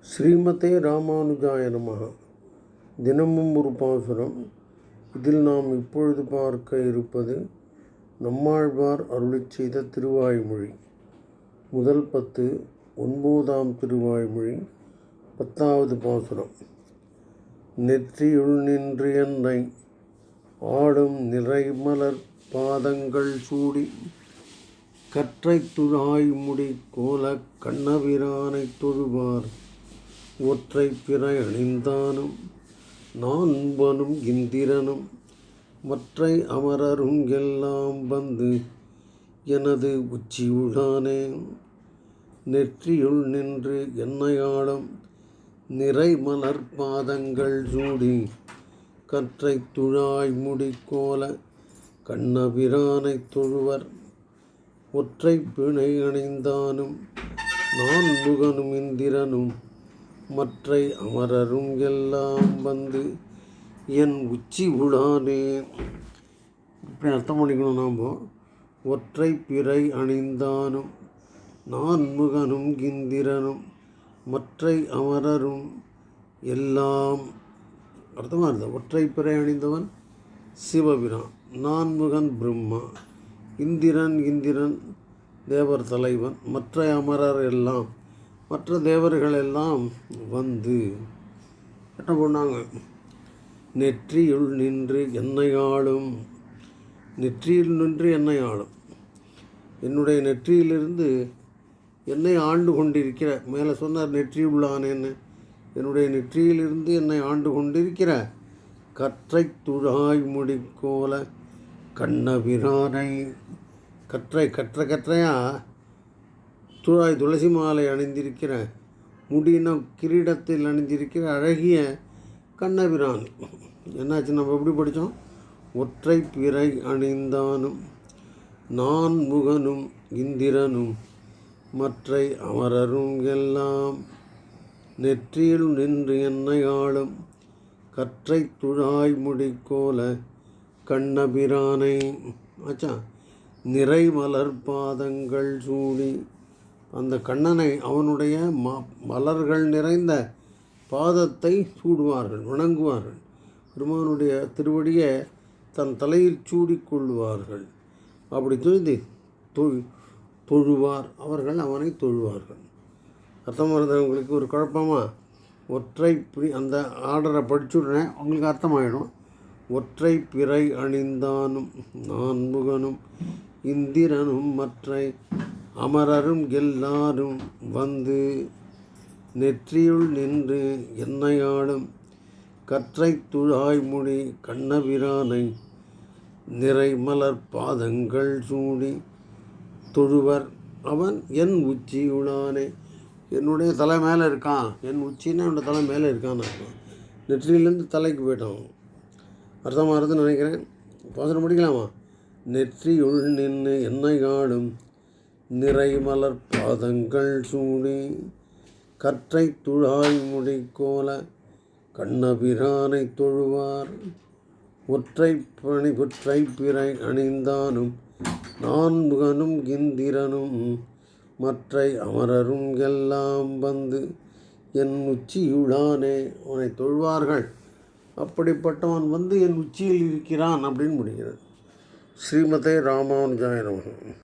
ஸ்ரீமதே ராமானுஜாய நமக தினமும் ஒரு பாசுரம். இதில் நாம் இப்பொழுது பார்க்க இருப்பது நம்மாழ்வார் அருளி செய்த திருவாய்மொழி. முதல் பத்து ஒன்பதாம் திருவாய்மொழி பத்தாவது பாசுரம். நெற்றியுள் நின்று என்னை ஆடும் நிறைமலர் பாதங்கள் சூடி கற்றைத் துழாய்முடி கோலக் கண்ணபிரானைத் தொழுவார். ஒற்றை பிறை அணிந்தானும் நான்பனும் இந்திரனும் மற்றை அமரரும் எல்லாம் வந்து எனது உச்சியுளானே நெற்றியுள் நின்று என்னையாடும் நிறைமலர் பாதங்கள் சூடி கற்றை துழாய் கோல கண்ணபிரானைத் தொழுவர். ஒற்றைப் பிணை அணிந்தானும் நான் முகனும் இந்திரனும் மற்றை அமரரும் எல்லாம் வந்து என் உச்சி உளானே இப்படி அர்த்தம் பண்ணிக்கணும் நாம். ஒற்றை பிறை அணிந்தானும் நான்முகனும் கிந்திரனும் மற்றை அமரரும் எல்லாம். அர்த்தமாக இருந்தது? ஒற்றை பிறை அணிந்தவன் சிவபிரான் நான்முகன் பிரம்மா இந்திரன் இந்திரன் தேவர் தலைவன் மற்ற அமரர் எல்லாம். மற்ற தேவர்கள் எல்லாம் வந்து என்ன பண்ணாங்க? நெற்றியுள் நின்று என்னை ஆளும். நெற்றியில் நின்று என்னை ஆளும். என்னுடைய நெற்றியிலிருந்து என்னை ஆண்டு கொண்டிருக்கிற. மேலே சொன்னார் நெற்றி உள்ளானேன்னு. என்னுடைய நெற்றியிலிருந்து என்னை ஆண்டு கொண்டிருக்கிற. கற்றை துழாய் முடிக்கோல கண்ணபிரானை கற்றை கற்ற கற்றையாக துழாய் துளசி மாலை அணிந்திருக்கிற முடின கிரீடத்தில் அணிந்திருக்கிற அழகிய கண்ணபிரான். என்னாச்சு நம்ம எப்படி படித்தோம்? ஒற்றை பிறை அணிந்தானும் நான் முகனும் இந்திரனும் மற்றை அமரரும் எல்லாம் நெற்றியில் நின்று என்னை ஆளும் கற்றை துழாய் முடிக்கோல கண்ணபிரானை. ஆச்சா நிறை மலர் பாதங்கள் சூடி அந்த கண்ணனை அவனுடைய ம மலர்கள் நிறைந்த பாதத்தை சூடுவார்கள் வணங்குவார்கள். பெருமானுடைய திருவடியை தன் தலையில் சூடிக்கொள்வார்கள் அப்படி தொழுது தொழு தொழுவார். அவர்கள் அவனை தொழுவார்கள். அர்த்தம் வருது ஒரு குழப்பமாக ஒற்றை அந்த ஆர்டரை படிச்சுடுறேன் அவங்களுக்கு அர்த்தமாயிடும். ஒற்றை பிறை அணிந்தானும் நான்முகனும் இந்திரனும் மற்றை அமரரும் எல்லாரும் வந்து நெற்றியுள் நின்று என்னையாடும் கற்றை துழாய்முடி கண்ணபிரானை நிறைமலர் பாதங்கள் சூடி தொழுவர் அவன் என் உச்சியுளானே என்னுடைய தலை மேலே இருக்கான். என் உச்சின்னா என்னோடய தலை மேலே இருக்கான்னு அர்த்தம். நெற்றியிலேருந்து தலைக்கு போயிட்டான். அர்த்தமாக இருக்குதுன்னு நினைக்கிறேன். பாசனம் முடிக்கலாமா? நெற்றியுள் நின்று என்னை காடும் நிறைமலர் பாதங்கள் சூடி கற்றை துழாய் முடிக்கோல கண்ணபிரானை தொழுவார். ஒற்றை பணி ஒற்றை பிறை அணிந்தானும் நான்முகனும் இந்திரனும் மற்றை அமரரும் எல்லாம் வந்து என் உச்சியுளானே உனை தொழுவார்கள். அப்படிப்பட்டவன் வந்து என் உச்சியில் இருக்கிறான் அப்படின்னு முடிகிறது. ஸ்ரீமதே ராமானுஜாய நமகம்